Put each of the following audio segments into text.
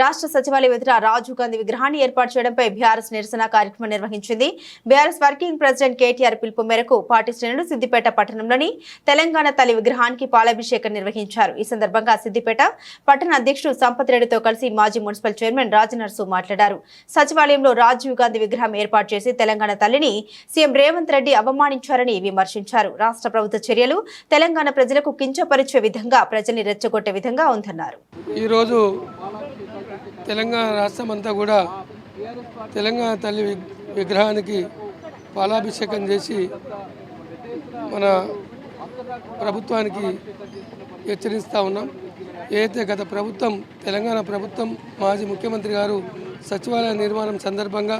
రాష్ట్ర సచివాలయం ఎదుట రాజీవ్ గాంధీ విగ్రహాన్ని ఏర్పాటు చేయడంపై బీఆర్ఎస్ నిరసన కార్యక్రమం నిర్వహించింది. బీఆర్ఎస్ వర్కింగ్ ప్రెసిడెంట్ కేటీఆర్ పిలుపు మేరకు పార్టీ శ్రేణులు సిద్దిపేట పట్టణంలోని తెలంగాణ తల్లి విగ్రహానికి పాలాభిషేకం నిర్వహించారు. ఈ సందర్భంగా సిద్దిపేట పట్టణ అధ్యక్షుడు సంపత్ రెడ్డితో కలిసి మాజీ మున్సిపల్ చైర్మన్ రాజనర్సు మాట్లాడారు. సచివాలయంలో రాజీవ్ గాంధీ విగ్రహం ఏర్పాటు చేసి తెలంగాణ తల్లిని సీఎం రేవంత్ రెడ్డి అవమానించారని విమర్శించారు. రాష్ట్ర ప్రభుత్వ చర్యలు తెలంగాణ ప్రజలకు కించపరిచే విధంగా ప్రజల్ని రెచ్చగొట్టే విధంగా ఉందన్నారు. ఈరోజు తెలంగాణ రాష్ట్రం అంతా కూడా తెలంగాణ తల్లి విగ్రహానికి పాలాభిషేకం చేసి మన ప్రభుత్వానికి హెచ్చరిస్తూ ఉన్నాం. ఏదైతే గత ప్రభుత్వం తెలంగాణ ప్రభుత్వం మాజీ ముఖ్యమంత్రి గారు సచివాలయ నిర్మాణం సందర్భంగా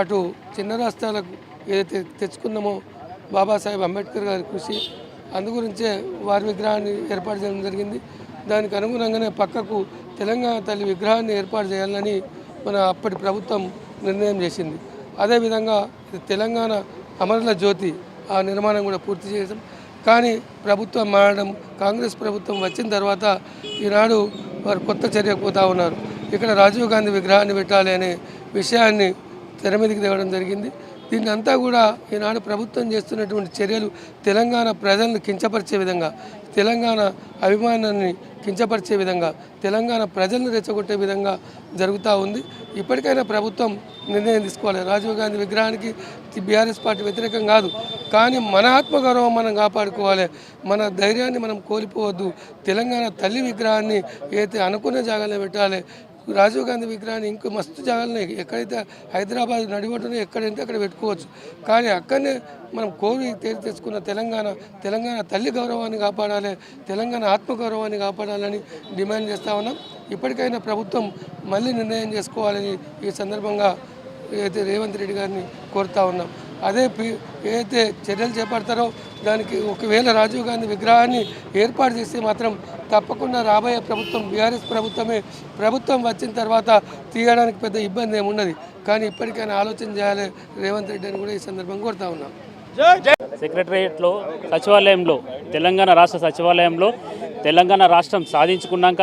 అటు చిన్న రాష్ట్రాలకు ఏదైతే తెచ్చుకున్నామో బాబాసాహెబ్ అంబేద్కర్ గారి కృషి అందు గురించే వారి విగ్రహాన్ని ఏర్పాటు చేయడం జరిగింది. దానికి అనుగుణంగానే పక్కకు తెలంగాణ తల్లి విగ్రహాన్ని ఏర్పాటు చేయాలని మన అప్పటి ప్రభుత్వం నిర్ణయం చేసింది. అదేవిధంగా ఇది తెలంగాణ అమరుల జ్యోతి ఆ నిర్మాణం కూడా పూర్తి చేసాం కానీ ప్రభుత్వం మారడం కాంగ్రెస్ ప్రభుత్వం వచ్చిన తర్వాత ఈనాడు వారు కొత్త చర్యకు పోతా ఉన్నారు. ఇక్కడ రాజీవ్ గాంధీ విగ్రహాన్ని పెట్టాలి అనే విషయాన్ని తెర మీదకి తేవడం జరిగింది. దీన్ని అంతా కూడా ఈనాడు ప్రభుత్వం చేస్తున్నటువంటి చర్యలు తెలంగాణ ప్రజలను కించపరిచే విధంగా తెలంగాణ అభిమానాన్ని కించపరిచే విధంగా తెలంగాణ ప్రజలను రెచ్చగొట్టే విధంగా జరుగుతూ ఉంది. ఇప్పటికైనా ప్రభుత్వం నిర్ణయం తీసుకోవాలి. రాజీవ్ గాంధీ విగ్రహానికి బీఆర్ఎస్ పార్టీ వ్యతిరేకం కాదు. కానీ మన ఆత్మగౌరవం మనం కాపాడుకోవాలి. మన ధైర్యాన్ని మనం కోల్పోవద్దు. తెలంగాణ తల్లి విగ్రహాన్ని ఏదైతే అనుకున్న జాగాలో పెట్టాలి రాజీవ్ గాంధీ విగ్రహాన్ని ఇంకో మస్తు జాగాలను ఎక్కడైతే హైదరాబాద్ నడిబొట్టున ఎక్కడైతే అక్కడ పెట్టుకోవచ్చు. కానీ అక్కడనే మనం కోరి తేరి తెచ్చుకున్న తెలంగాణ తెలంగాణ తల్లి గౌరవాన్ని కాపాడాలి తెలంగాణ ఆత్మగౌరవాన్ని కాపాడాలని డిమాండ్ చేస్తా ఉన్నాం. ఇప్పటికైనా ప్రభుత్వం మళ్ళీ నిర్ణయం చేసుకోవాలని ఈ సందర్భంగా ఏదైతే రేవంత్ రెడ్డి గారిని కోరుతా ఉన్నాం. అదే పి- ఏదైతే చర్యలు చేపడతారో దానికి ఒకవేళ రాజీవ్ గాంధీ విగ్రహాన్ని ఏర్పాటు చేస్తే మాత్రం తప్పకుండా రాబోయే ప్రభుత్వం బీఆర్ఎస్ ప్రభుత్వమే ప్రభుత్వం వచ్చిన తర్వాత తీయడానికి పెద్ద ఇబ్బంది ఏమున్నది ఉన్నది. కానీ ఇప్పటికైనా ఆలోచన చేయాలి రేవంత్ రెడ్డి అని కూడా ఈ సందర్భంగా కోరుతా ఉన్నాం. సెక్రటరియట్లో సచివాలయంలో తెలంగాణ రాష్ట్ర సచివాలయంలో తెలంగాణ రాష్ట్రం సాధించుకున్నాక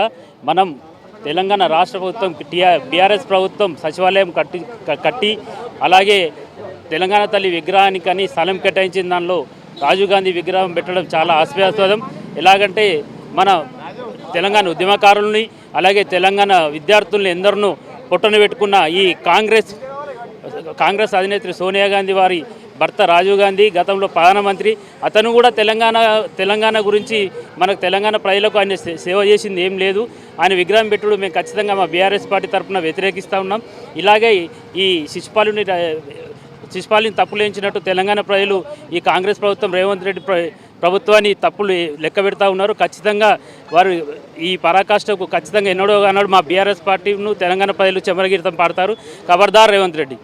మనం తెలంగాణ రాష్ట్ర ప్రభుత్వం టీఆర్ బీఆర్ఎస్ ప్రభుత్వం సచివాలయం కట్టి కట్టి అలాగే తెలంగాణ తల్లి విగ్రహానికి అని స్థలం కేటాయించిన దానిలో రాజీవ్ గాంధీ విగ్రహం పెట్టడం చాలా ఆస్వాదం ఎలాగంటే మన తెలంగాణ ఉద్యమకారుల్ని అలాగే తెలంగాణ విద్యార్థుల్ని ఎందరినూ పొట్టన పెట్టుకున్న ఈ కాంగ్రెస్ కాంగ్రెస్ అధినేత్రి సోనియా గాంధీ వారి భర్త రాజీవ్ గాంధీ గతంలో ప్రధానమంత్రి అతను కూడా తెలంగాణ తెలంగాణ గురించి మనకు తెలంగాణ ప్రజలకు ఆయన సేవ చేసింది ఏం లేదు. ఆయన విగ్రహం పెట్టుడు మేము ఖచ్చితంగా మా బీఆర్ఎస్ పార్టీ తరఫున వ్యతిరేకిస్తూ ఉన్నాం. ఇలాగే ఈ శిశుపాలుని శిశుపాలిని తప్పులేంచినట్టు తెలంగాణ ప్రజలు ఈ కాంగ్రెస్ ప్రభుత్వం రేవంత్ రెడ్డి ప్ర- ప్రభుత్వాన్ని తప్పులు లెక్క పెడతా ఉన్నారు. ఖచ్చితంగా వారు ఈ పరాకాష్ఠకు ఖచ్చితంగా ఎన్నడో అన్నాడు మా బీఆర్ఎస్ పార్టీను తెలంగాణ ప్రజలు చెమరగీతం పాడతారు. ఖబర్దార్ రేవంత్ రెడ్డి.